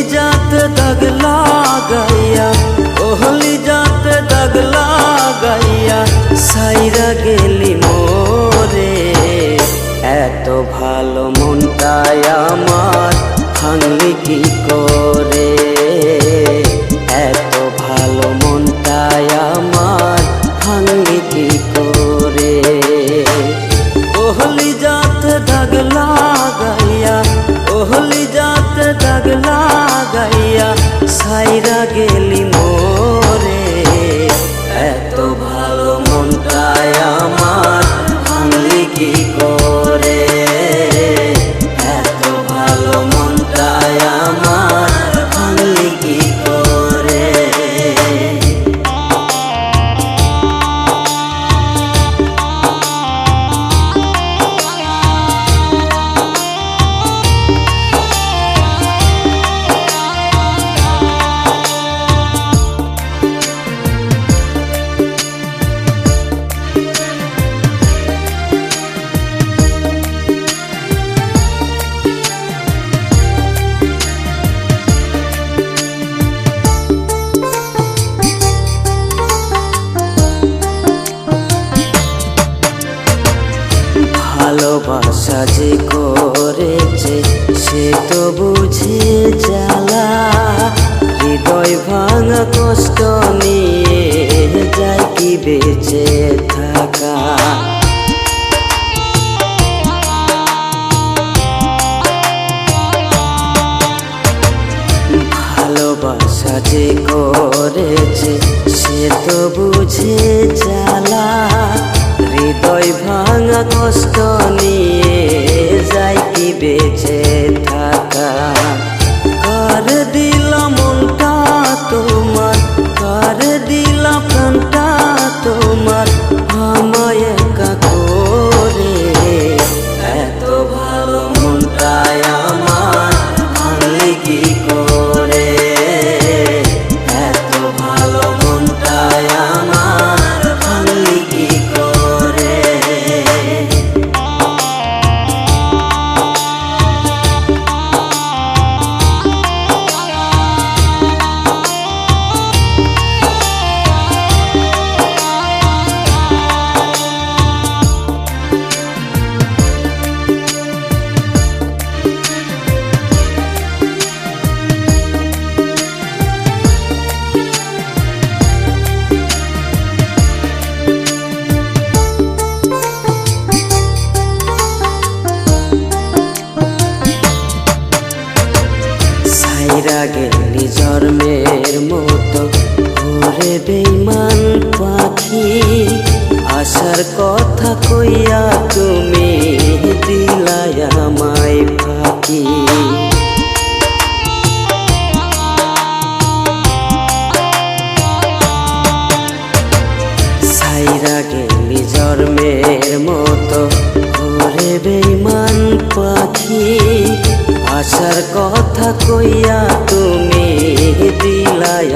होली जात दगला गैया होली जात दगला गैया সাইরা গেলি মোরে এত ভালো মনটায় আমার ভাঙলি কি করে সাইরা গেলি ভালোবাসা যে করেছে, সে তো বুঝে জ্বালা হৃদয় ভাঙা কষ্ট নিয়ে যায় কি বেঁচে থাকা। ভালোবাসা যে করেছে, সে তো বুঝে জ্বালা হৃদয় ভাঙা কষ্ট গেলি জন্মের মতো। ঘুরে বেইমান পাখি আসার কথা কইয়া তুমি দিলাই আমায় ফাঁকি। সাইরা গেলি জন্মের মতো। ঘুরে বেইমান পাখি আসার কথা কইয়া তুমি দিলাই